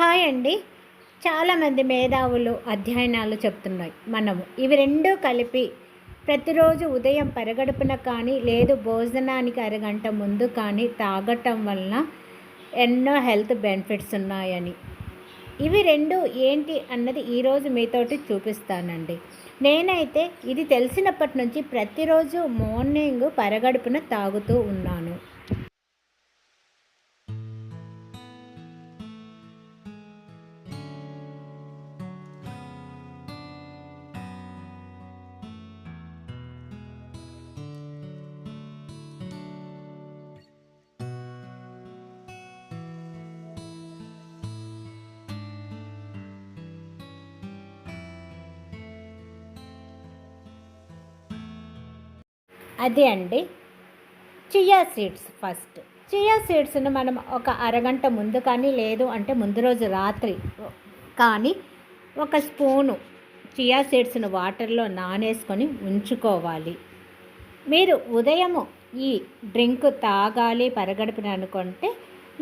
Hi అండి. చాలామంది మేధావులు అధ్యయనాలు చెప్తున్నాయి. మనము ఇవి రెండూ కలిపి ప్రతిరోజు ఉదయం పరగడుపున కానీ లేదు భోజనానికి అరగంట ముందు కానీ తాగటం వలన ఎన్నో హెల్త్ బెనిఫిట్స్ ఉన్నాయని. ఇవి రెండు ఏంటి అన్నది ఈరోజు మీతోటి చూపిస్తానండి. నేనైతే ఇది తెలిసినప్పటి నుంచి ప్రతిరోజు మార్నింగ్ పరగడుపున తాగుతూ ఉన్నాను. అదే అండి. చియా సీడ్స్ ఫస్ట్ చియా సీడ్స్ను మనం ఒక అరగంట ముందు కానీ లేదు అంటే ముందు రోజు రాత్రి కానీ ఒక స్పూను చియా సీడ్స్ను వాటర్లో నానేసుకొని ఉంచుకోవాలి. మీరు ఉదయము ఈ డ్రింక్ తాగాలి పరగడిపిన అనుకుంటే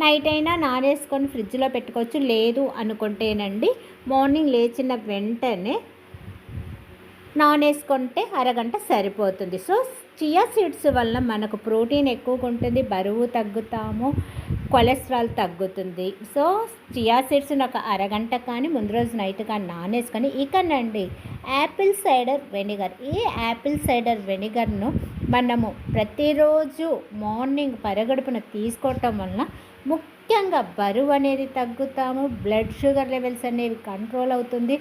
నైట్ అయినా నానేసుకొని ఫ్రిడ్జ్లో పెట్టుకోవచ్చు లేదు అనుకుంటేనండి మార్నింగ్ లేచిన వెంటనే నానేసుకుంటే అరగంట సరిపోతుంది. సో చియా సీడ్స్ వల్ల మనకు ప్రోటీన్ ఎక్కువగా ఉంటుంది బరువు తగ్గుతాము కొలెస్ట్రాల్ తగ్గుతుంది. సో చియా సీడ్స్ ఒక అరగంట కానీ ముందు రోజు నైట్ కానీ నానేసుకొని ఇకనండి యాపిల్ సైడర్ వెనిగర్ ఈ యాపిల్ సైడర్ వెనిగర్ను మనము ప్రతిరోజు మార్నింగ్ పరగడుపున తీసుకోవటం వలన ముఖ్యంగా బరువు అనేది తగ్గుతాము బ్లడ్ షుగర్ లెవెల్స్ అనేవి కంట్రోల్ అవుతుంది.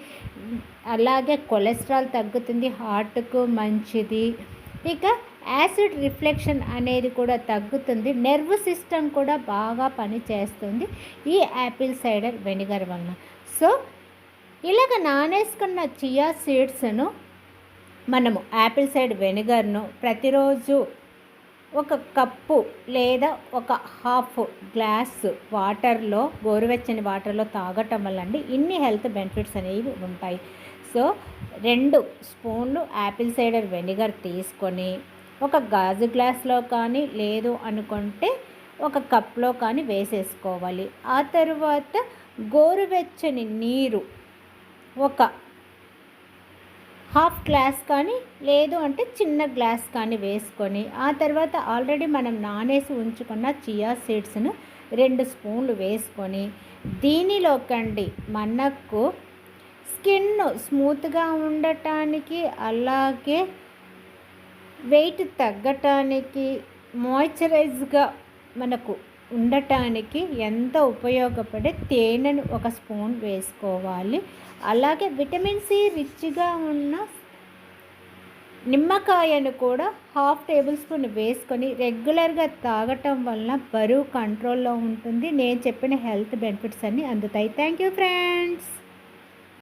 అలాగే కొలెస్ట్రాల్ తగ్గుతుంది హార్ట్కు మంచిది. ఇక యాసిడ్ రిఫ్లెక్షన్ అనేది కూడా తగ్గుతుంది. నెర్వ్ సిస్టమ్ కూడా బాగా పనిచేస్తుంది ఈ యాపిల్ సైడర్ వెనిగర్ వలన. సో ఇలాగ నానేసుకున్న చియా సీడ్స్ను మనము యాపిల్ సైడ్ వెనిగర్ను ప్రతిరోజు ఒక కప్పు లేదా ఒక హాఫ్ గ్లాస్ వాటర్లో గోరువెచ్చని వాటర్లో తాగటం వల్ల అండి ఇన్ని హెల్త్ బెనిఫిట్స్ అనేవి ఉంటాయి. సో రెండు స్పూన్లు యాపిల్ సైడర్ వెనిగర్ తీసుకొని ఒక గాజు గ్లాస్లో కానీ లేదు అనుకుంటే ఒక కప్లో కానీ వేసేసుకోవాలి. ఆ తర్వాత గోరువెచ్చని నీరు ఒక హాఫ్ గ్లాస్ కానీ లేదు అంటే చిన్న గ్లాస్ కానీ వేసుకొని ఆ తర్వాత ఆల్రెడీ మనం నానేసి ఉంచుకున్న చియా సీడ్స్ను రెండు స్పూన్లు వేసుకొని దీనిలోకండి మనకు స్కిన్ స్మూత్గా ఉండటానికి అలాగే వెయిట్ తగ్గటానికి మాయిశ్చరైజ్గా మనకు ఉండటానికి ఎంత ఉపయోగపడే తేనెను ఒక స్పూన్ వేసుకోవాలి. అలాగే విటమిన్ సి రిచ్గా ఉన్న నిమ్మకాయను కూడా హాఫ్ టేబుల్ స్పూన్ వేసుకొని రెగ్యులర్గా తాగటం వలన బరువు కంట్రోల్లో ఉంటుంది. నేను చెప్పిన హెల్త్ బెనిఫిట్స్ అన్నీ అందుతాయి. Thank you friends.